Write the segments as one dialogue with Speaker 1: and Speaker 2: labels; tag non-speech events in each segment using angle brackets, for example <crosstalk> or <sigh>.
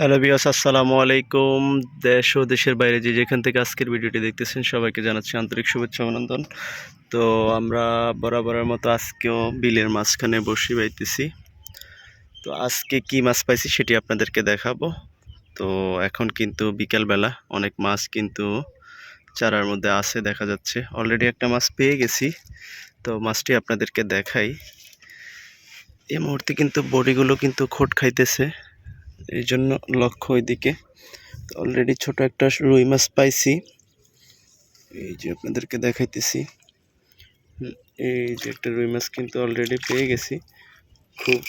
Speaker 1: Hello বিয়াস আসসালামু আলাইকুম। দেশ ও দেশের বাইরে যে যেখান থেকে আজকের ভিডিওটি দেখতেছেন, সবাইকে জানাচ্ছি আন্তরিক শুভেচ্ছা, অভিনন্দন। তো আমরা বরাবরের মতো আজকেও বিলের মাঝখানে বসে পাইতেছি তো আজকে কি মাছ পাইছি সেটি আপনাদেরকে দেখাবো। তো এখন কিন্তু বিকেলবেলা অনেক মাছ কিন্তু চারার মধ্যে আছে, দেখা যাচ্ছে। অলরেডি একটা মাছ পেয়ে গেছি। তো মাছটি আপনাদেরকে দেখাই। এই মুহূর্তে কিন্তু বডিগুলো কিন্তু খোট খাইতেছে। এই জন্য লক্ষ্য ওইদিকে। অলরেডি ছোট একটা রুই মাছ পাইছি। এই যে আপনাদেরকে দেখাইতেছি। এই যে একটা রুই মাছ কিন্তু অলরেডি পেয়ে গেছি। খুব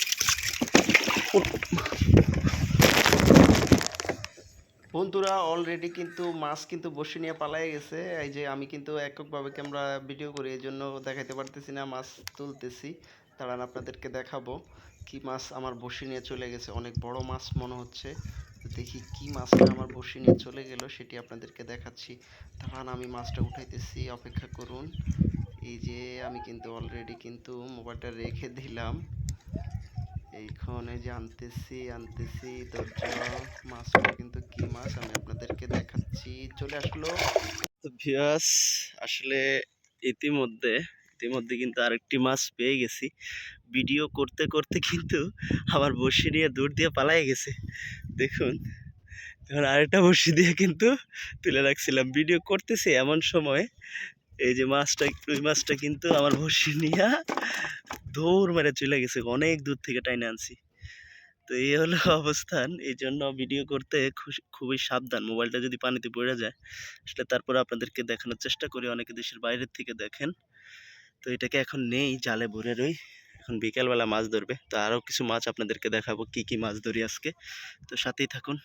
Speaker 1: বন্ধুরা অলরেডি কিন্তু মাছ কিন্তু বসে নিয়ে পালাই গেছে। এই যে আমি কিন্তু এককভাবে ক্যামেরা ভিডিও করি এই জন্য দেখাইতে পারতেছি না, মাছ তুলতেছি। দাঁড়ান, আপনাদেরকে দেখাবো কি মাছ আমার বসে নিয়ে চলে গেছে। অনেক বড় মাছ মনে হচ্ছে। দেখি কি মাছটা আমার বসে নিয়ে চলে গেল, সেটি আপনাদেরকে দেখাচ্ছি। দাঁড়ান, আমি মাছটা উঠাইতেছি, অপেক্ষা করুন। এই যে আমি কিন্তু অলরেডি কিন্তু মোবাইলটা রেখে দিলাম। এইখানে যে আনতেছি আনতেছি, ধৈর্য, মাছটা কিন্তু কি মাছ আমি আপনাদেরকে দেখাচ্ছি চলে আসলো। তো ভিউয়ার্স আসলে ইতিমধ্যে ইতিমধ্যে কিন্তু আরেকটি মাছ পেয়ে গেছি। ভিডিও করতে করতে কিন্তু আমার বসি নিয়ে দূর দিয়ে পালাই গেছে। দেখুন তখন আরেকটা বসি দিয়ে কিন্তু তুলে রাখছিলাম। ভিডিও করতেছি এমন সময়, এই যে মাছটা রুই মাছটা কিন্তু আমার বসি নিয়ে দৌড় মেরে চলে গেছে। অনেক দূর থেকে টাইনে আনছি। তো এই হলো <laughs> অবস্থান। এই জন্য ভিডিও করতে খুবই সাবধান। মোবাইলটা যদি পানিতে পড়ে যায়, আসলে তারপরে আপনাদেরকে দেখানোর চেষ্টা করি। অনেকে দেশের বাইরের থেকে দেখেন। তো এটাকে এখন নেই, জালে ভরে রই। এখন বিকেলবেলা মাছ ধরবে। তো আরও কিছু মাছ আপনাদেরকে দেখাবো, কি কি মাছ ধরি আজকে। তো সাথেই থাকুন।